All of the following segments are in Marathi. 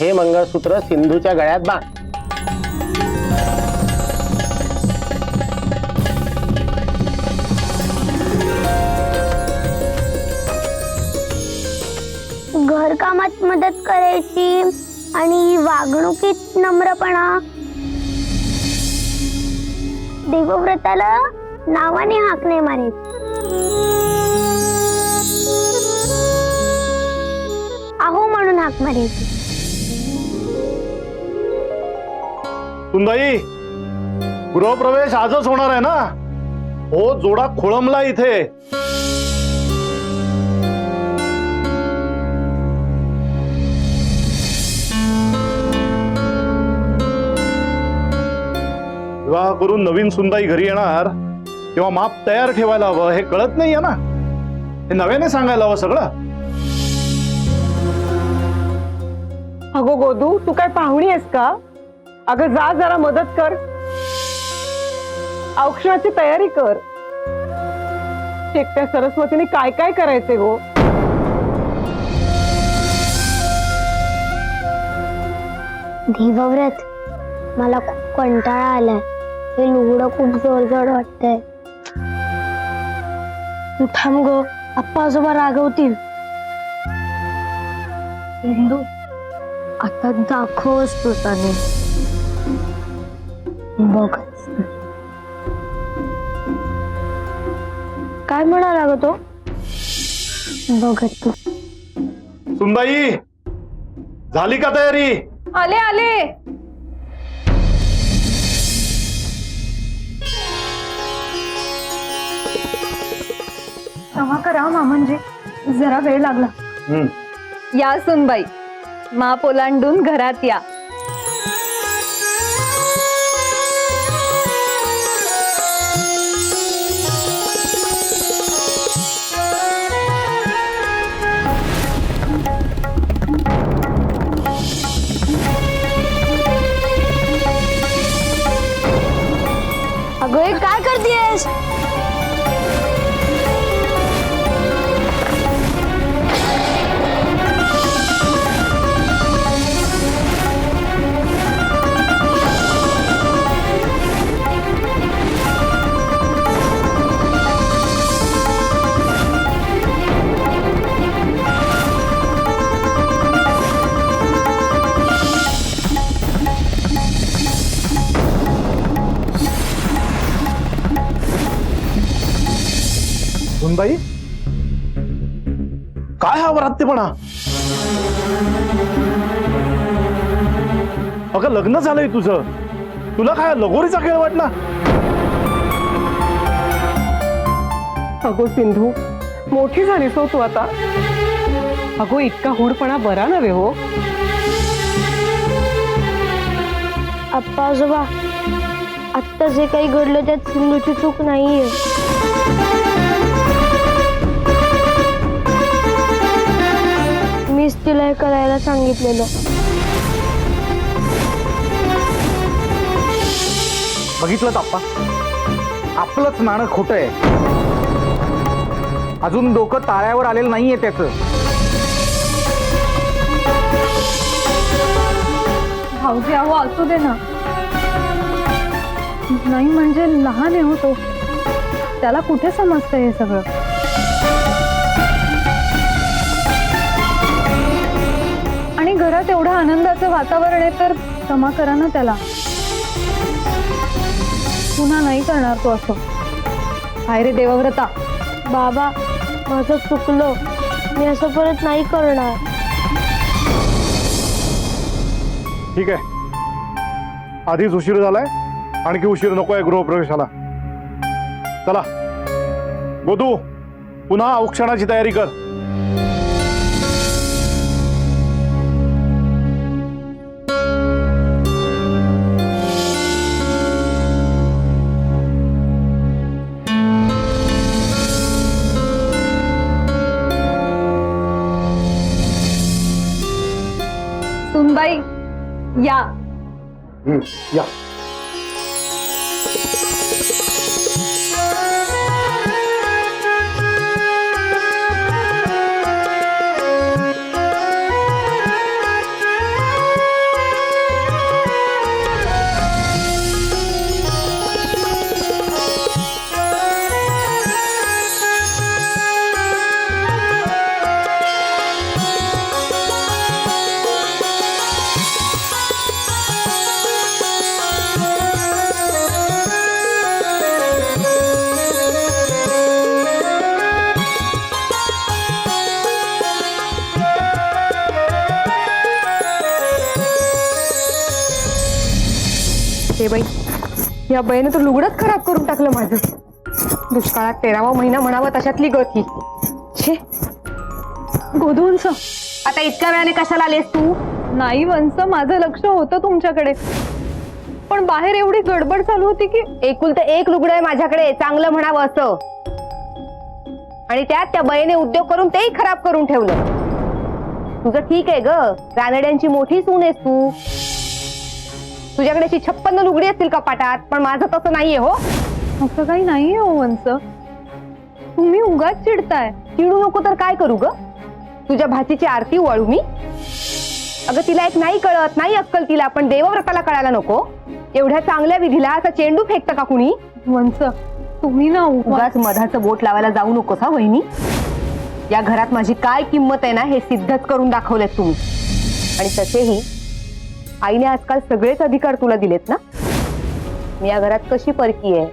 हे मंगळसूत्र सिंधूच्या गळ्यात बांध. घरकामात मदत करायची आणि वागणुकीत नम्रपणा. देवव्रताला नावाने हाक नाही मारायची आहो म्हणून हाक मारायची सुंदाई गृहप्रवेश आजच होणार आहे ना? हो जोडा खोळंबला इथे. विवाह करून नवीन सुंदाई घरी येणार तेव्हा माप तयार ठेवायला हवं हे कळत नाहीये ना? हे नव्याने सांगायला हवं सगळं. अगो गोदू तू काय पाहुणी आहेस का? अगं जा जरा मदत कर. औक्षणाची तयारी कर. एकट्या सरस्वतीने काय काय करायचे गो? देवव्रत मला खूप कंटाळा आलाय. हे लुगडं खूप जोरजोर वाटतंय. तू थांब ग आप्पा आजोबा रागवतील. इंदू आता दाखवच तू त्याने बघच काय म्हणाला ग तो? बघत तू. सुंदाई झाली का तयारी? आले आले. क्षमा करा मामनजी जरा वेळ लागला. या सुनबाई. माप ओलांडून घरात या. guys. सुनबाई? काय हा वरात्यपणा अगं लग्न झालंय तुझं. तुला काय लगोरीचा खेळ वाटला? अगो सिंधू मोठी झालीस हो तू आता. अगो इतका हुडपणा बरा नव्हे हो? आप्पा आजोबा आत्ता जे काही घडलं त्यात सिंधूची चूक नाहीये. तिला हे करायला सांगितलेलं. बघितलं आप्पा? आपलंच नाणं खोटं आहे. अजून डोकं ताळ्यावर आलेलं नाहीये त्याचं. भाऊजी अहो असू दे ना. नाही म्हणजे लहान आहे हो तो. त्याला कुठे समजतं हे सगळं? आणि घरात एवढं आनंदाचं वातावरण आहे तर क्षमा करा ना त्याला. पुन्हा नाही करणार तो असं. हाय रे देवव्रता. बाबा माझं चुकलं. मी असं परत नाही करणार. ठीक आहे. आधीच उशीर झालाय. आणखी उशीर नको आहे गृहप्रवेशाला. चला. गोदू पुन्हा औक्षणाची तयारी कर. या हम्म, या हे बाई. या बाईने तर लुगडंच खराब करून टाकलं माझं. दुष्काळात तेरावा महिना म्हणावं तशातली गती छे. गोधूंच आता इतक्या वेळाने कशाला आलेस तू? नाही वंस माझं लक्ष होतं तुमच्याकडे. पण बाहेर एवढी गडबड चालू होती की एकूल तर एक लुगडं आहे माझ्याकडे चांगलं म्हणावं असं. आणि त्यात त्या बईने उद्योग करून तेही खराब करून ठेवलं. तुझं ठीक आहे ग. रानड्यांची मोठी सून आहेस तू. तुझ्याकडे अशी छप्पन्न लुगडी असतील कपाटात पण माझं तसं नाहीये हो. असं काही नाहीये हो वंस. तुम्ही उगाच चिडताय. चिडू नको तर काय करू ग? तुझ्या भाचीची आरती वाळू मी? अगं तिला एक नाही कळत नाही अक्कल तिला पण देवव्रताला कळायला नको. एवढ्या चांगल्या विधीला असा चेंडू फेकतं का कुणी? वंस तुम्ही ना उगाच मधाचं बोट लावायला जाऊ नकोस हा वहिनी. या घरात माझी काय किंमत आहे ना हे सिद्धच करून दाखवलेत तुम्ही. आणि तसेही आईने आजकाल सगळेच अधिकार तुला दिलेत ना? मी या घरात कशी परकी आहे?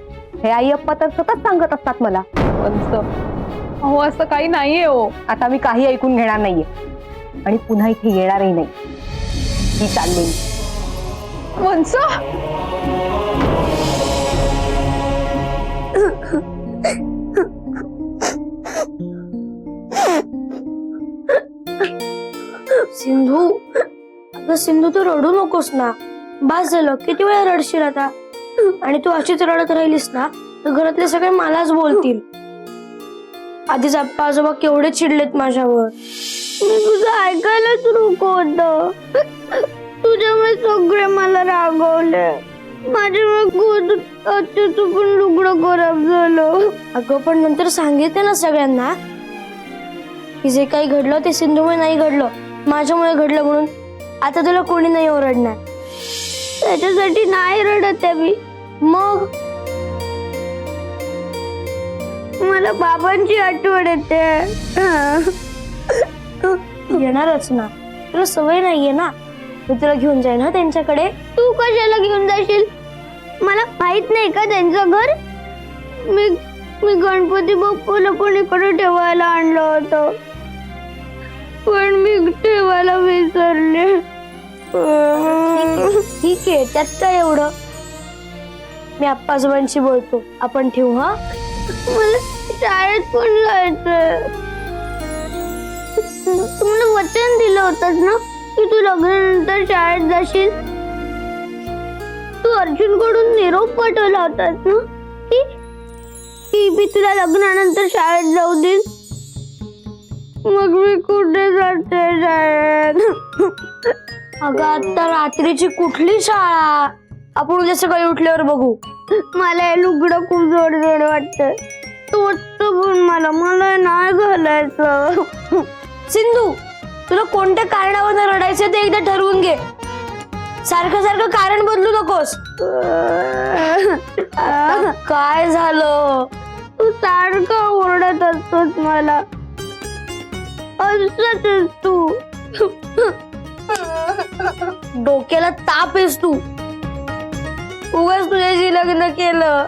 हे आई अप्पा तर सतत सांगत असतात मला. वंस अहो असं काही नाहीये हो. आता मी काही ऐकून घेणार नाहीये. आणि पुन्हा इथे येणारही नाही. ही चालली वंस सिंधू! अगं सिंधू तू रडू नकोस ना. बास झालं. किती वेळा रडशील आता? आणि तू अशीच रडत राहिलीस ना तर घरातले सगळे मलाच बोलतील. आधीच आप्पा आजोबा केवढे चिडलेत माझ्यावर. मी तुझं ऐकायलाच नको होत. तुझ्यामुळे सगळे मला रागवले. माझ्यामुळे पण लुगडं खराब झालं. अगं पण नंतर सांगितले ना सगळ्यांना. की जे काही घडलं ते सिंधूमुळे नाही घडलं. माझ्यामुळे घडलं म्हणून आता तुला कोणी नाही ओरडणार. त्याच्यासाठी नाही रडत आहे मी. मग? मला बाबांची आठवण येते. येणारच ना. तुला सवय नाहीये ना? मी तुला घेऊन जाईन ना त्यांच्याकडे. तू कशाला घेऊन जाशील? मला माहीत नाही का त्यांचं घर? मी मी गणपती बाप्पाला कोणीकडे ठेवायला आणलं होतं. पण मी ठेवायला विसरले. ठीक आहे त्यात काय एवढं? मी आप्पाजोबांशी बोलतो. आपण ठेवू हा? मला शाळेत पण जायचंय. तुम्हाला वचन दिलं होतं ना की तू लग्नानंतर शाळेत जाशील? तू अर्जुनकडून निरोप पाठवला होतास ना की? की मी तुला लग्नानंतर शाळेत जाऊ देईन? मग मी कुठे जाते शाळेत अगं आता रात्रीची कुठली शाळा? आपण उद्या सकाळी उठल्यावर बघू. मला हे लुगडं खूप जोड जोड वाटत. तोच पण मला मला नाही घालायचं. सिंधू तुला कोणत्या कारणावर रडायचं ते एकदा ठरवून घे. सारखं सारखं कारण बदलू नकोस. आता काय झालं? तू सारखं ओरडत असतोस मला. अंशच तू. डोक्याला ताप येस तू. उगाच तुझ्याशी लग्न केलं.